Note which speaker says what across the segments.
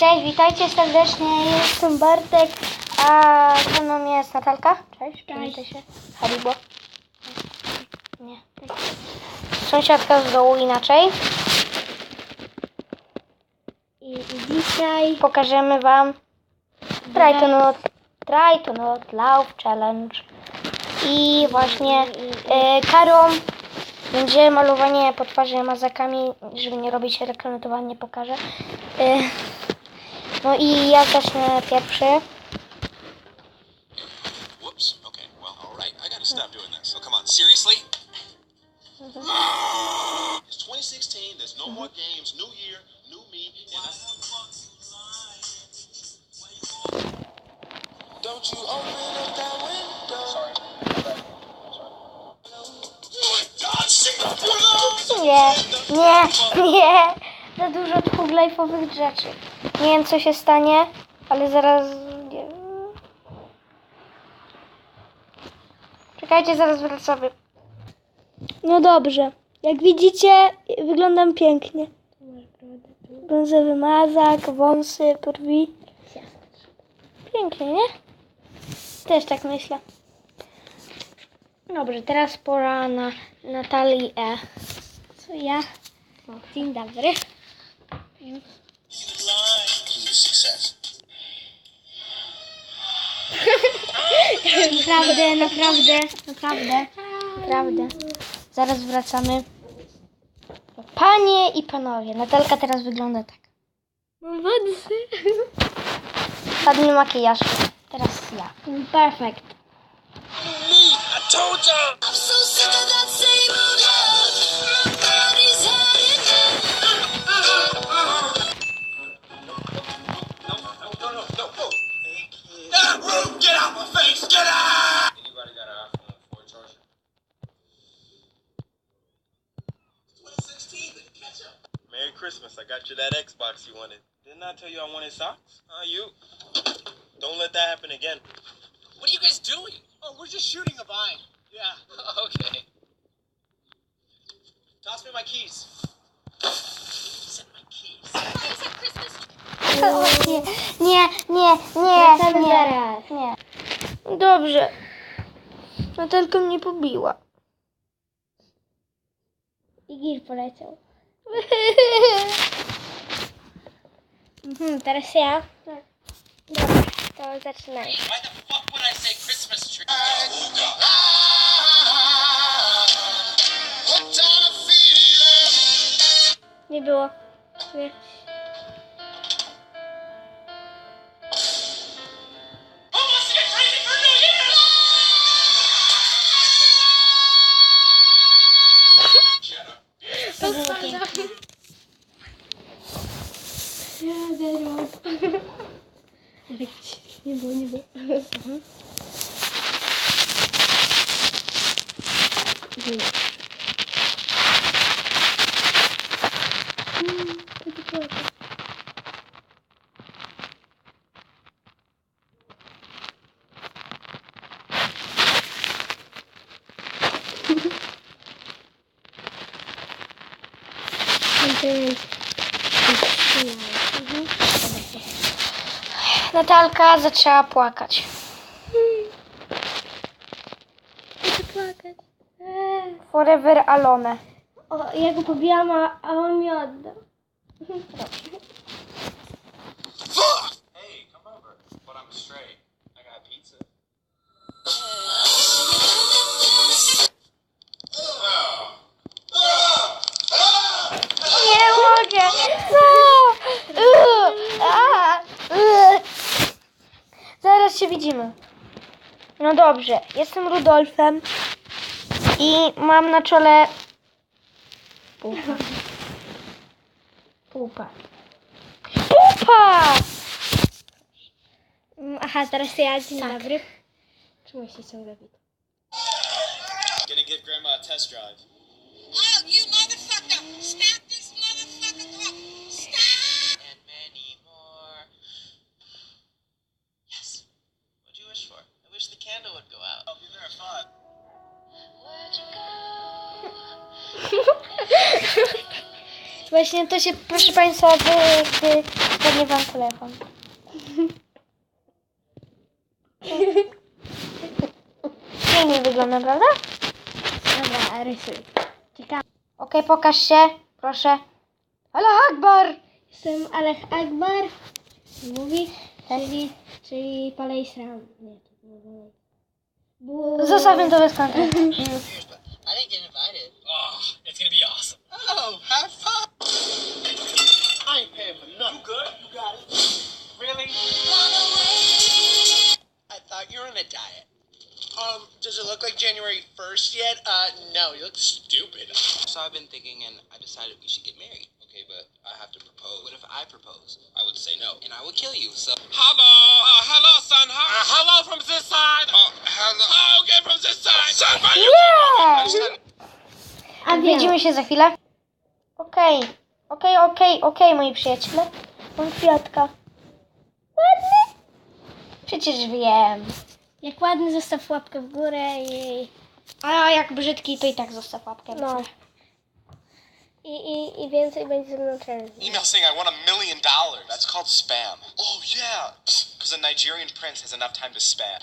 Speaker 1: Cześć, witajcie serdecznie, jestem Bartek, a ze mną jest Natalka. Cześć, przywitaj się. Haribo. Nie. Sąsiadka z dołu inaczej.
Speaker 2: I, i dzisiaj
Speaker 1: Pokażemy Wam Try to not, try to not love challenge. I właśnie e, karą będzie malowanie po twarzy mazakami, żeby nie robić reklamy, to Wam nie pokażę. E, no i ja zacznę pierwszy.
Speaker 3: Whoops. Okay. Well, all right. I gotta stop doing this. So come on. Seriously? It's 2016. There's no more games. New year, new me, and I. Don't you open up that window? Sorry.
Speaker 1: Nie, nie, nie. Za dużo dwóch life'owych rzeczy. Nie wiem co się stanie, ale zaraz... Nie. Czekajcie, zaraz wracamy.
Speaker 2: No dobrze. Jak widzicie, wyglądam pięknie. Brązowy mazak, wąsy, brwi.
Speaker 1: Pięknie, nie? Też tak myślę. Dobrze, teraz pora na Natalii E.
Speaker 2: Co ja? Dzień dobry.
Speaker 1: Naprawdę, naprawdę, naprawdę, naprawdę. Zaraz wracamy. Panie i panowie, Natalka teraz wygląda tak.
Speaker 2: Mam wąsy.
Speaker 1: Ładny makijaż. Teraz ja.
Speaker 2: Perfekt.
Speaker 3: I told you. Merry Christmas. I got you that Xbox you wanted. Didn't I tell you I wanted socks? Uh, you. Don't let that happen again. What are you guys doing? Oh, we're just shooting a vine. Yeah. okay. Toss me my keys. Send my keys.
Speaker 1: O, nie, nie, nie, nie,
Speaker 2: Wracamy
Speaker 1: nie,
Speaker 2: zaraz.
Speaker 1: nie. Dobrze. Natalka mnie pobiła.
Speaker 2: I gir poleciał. Mhm, teraz ja.
Speaker 1: Tak.
Speaker 2: Dobra, to zaczynaj.
Speaker 3: Why the fuck would I say Christmas tree?
Speaker 2: Nie było. Nie. To Ja zero. Nie było, nie było.
Speaker 1: Natalka zaczęła płakać.
Speaker 2: Chcę płakać. Eee.
Speaker 1: Forever Alone.
Speaker 2: O, ja go pobijam, a, a on mi oddał.
Speaker 3: Fuck! Hey, come over. But I'm straight. I got pizza.
Speaker 1: No dobrze, jestem Rudolfem i mam na czole pupa. Pupa. Pupa!
Speaker 2: Aha, teraz ja, dzień dobry. Czemu się ciągle widzę?
Speaker 3: Gonna give Grandma a test drive.
Speaker 4: Oh, you motherfucker! Stop
Speaker 1: Właśnie to się, proszę Państwa, gdy, gdy spadnie Wam telefon. Pięknie wygląda, prawda?
Speaker 2: Dobra, rysuj. Ciekawe.
Speaker 1: Okej, pokaż się, proszę. Allah Akbar!
Speaker 2: Jestem Alech Akbar. Mówi, czyli, czyli Palej Sram. Nie, to było
Speaker 1: Zostawmy to bez kontekstu.
Speaker 3: and I would kill you, so. Hello, uh, hello, son. How, hello from this side. Oh, hello. okay, from this side. You
Speaker 1: Yeah!
Speaker 2: A.
Speaker 1: Widzimy się za chwilę. Okej, okej, okej, okej, moi przyjaciele. Mam kwiatka. Ładny? Przecież wiem.
Speaker 2: Jak ładny, zostaw łapkę w górę i,
Speaker 1: A jak brzydki, to i tak zostaw łapkę. w
Speaker 2: No.
Speaker 1: górę.
Speaker 2: i, i, i więcej będzie ze mną.
Speaker 3: Email saying I want a million dollars. That's called spam. Oh yeah, because a Nigerian prince has enough time to spam.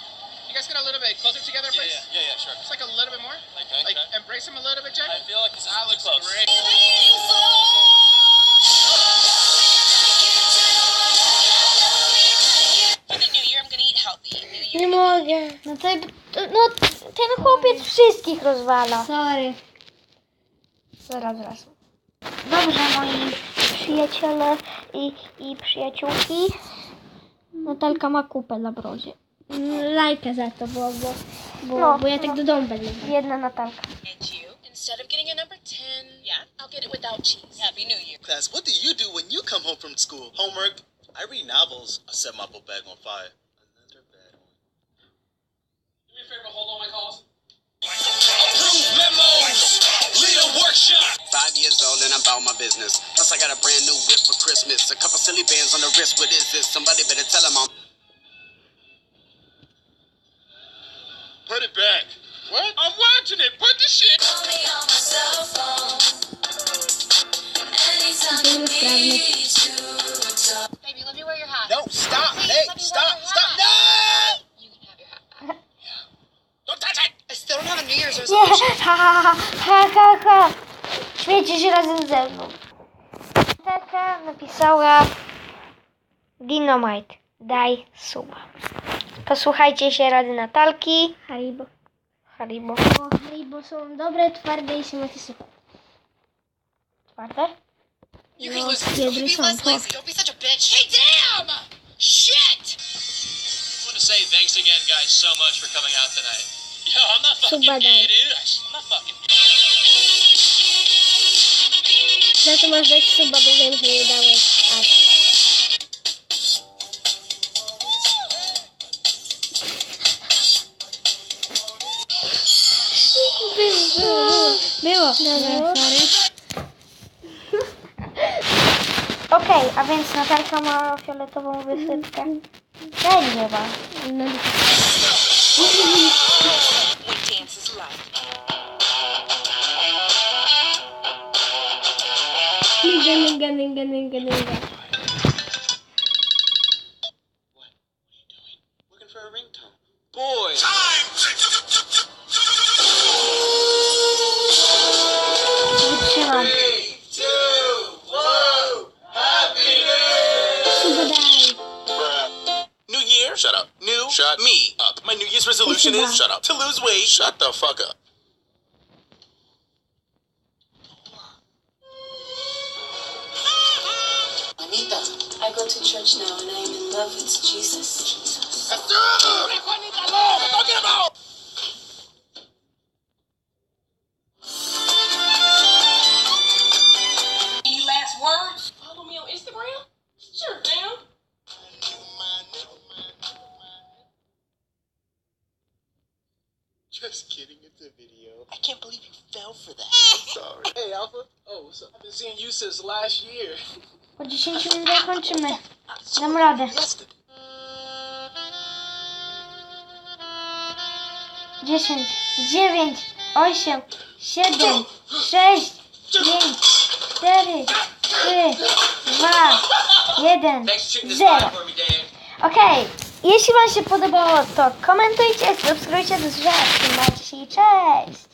Speaker 5: You guys get a little bit closer together, please.
Speaker 3: yeah, yeah, yeah, sure.
Speaker 5: Just like a little bit more. Like,
Speaker 3: Okay,
Speaker 5: like
Speaker 3: okay.
Speaker 5: embrace him a little bit, Jay.
Speaker 3: I feel like it's
Speaker 5: that looks
Speaker 3: close.
Speaker 5: great.
Speaker 4: For the new year, I'm gonna eat healthy. New year.
Speaker 2: Nie mogę.
Speaker 1: No to, to no, ten chłopiec wszystkich rozwala.
Speaker 2: Sorry.
Speaker 1: Zaraz, zaraz. Dobrze, moi przyjaciele i, i przyjaciółki. Natalka ma kupę na brodzie.
Speaker 2: Lajkę za to, bo, bo, bo,
Speaker 1: No,
Speaker 2: bo ja tak
Speaker 1: no.
Speaker 2: do domu będę.
Speaker 1: Jedna Natalka.
Speaker 4: And you, instead of getting a number 10, yeah, I'll get it without cheese. Happy New Year.
Speaker 3: Class, what do you do when you come home from school? Homework? I read novels. I set my book bag on fire. Another bad one.
Speaker 5: Do me a favor, hold all my calls.
Speaker 3: Leader workshop.
Speaker 6: Five years old and I'm about my business. Plus, I got a brand new whip for Christmas. A couple silly bands on the wrist. What is this? Somebody better tell him I'm.
Speaker 3: Put it back. What? I'm watching it. Put don't
Speaker 4: have a New Year's
Speaker 1: Nie, ha, ha, ha, ha, ha, ha. Śmiejcie się razem ze mną. Natalka napisała Dynamite, daj suba. Posłuchajcie się rady Natalki.
Speaker 2: Haribo.
Speaker 1: Haribo.
Speaker 2: Bo Haribo są dobre, twarde i się macie super.
Speaker 1: Czwarte?
Speaker 4: You
Speaker 2: No,
Speaker 4: can lose. be
Speaker 2: są,
Speaker 4: less lazy. Don't be such a bitch. Hey, damn! Shit!
Speaker 5: I want to say thanks again, guys, so much for coming out tonight. Not fucking.
Speaker 2: Za to masz dać suba, bo wiem, że nie dałeś. Aż.
Speaker 1: Było.
Speaker 2: Dobra, sorry.
Speaker 1: Okej, a więc Natalka ma fioletową wysypkę. Daj ma.
Speaker 2: No,
Speaker 3: resolution is shut up. To lose weight. Shut the fuck up.
Speaker 7: Anita, I go to church now and I am in love with Jesus. Jesus.
Speaker 3: That's true. Juanita, no. I'm talking about. Just kidding. It's a video. I can't believe you fell for that. I'm sorry.
Speaker 5: Hey, Alpha. Oh, so I've been seeing you since last year.
Speaker 1: Po 10 minutach kończymy. Dam radę.
Speaker 3: Yesterday.
Speaker 1: 10, 9, 8, 7, 6, 5, 4, 3, 2, 1,
Speaker 5: Thanks for shooting this
Speaker 1: 0.
Speaker 5: fire for me, Dan.
Speaker 1: Okej, jeśli Wam się podobało, to komentujcie, subskrybujcie do się i cześć!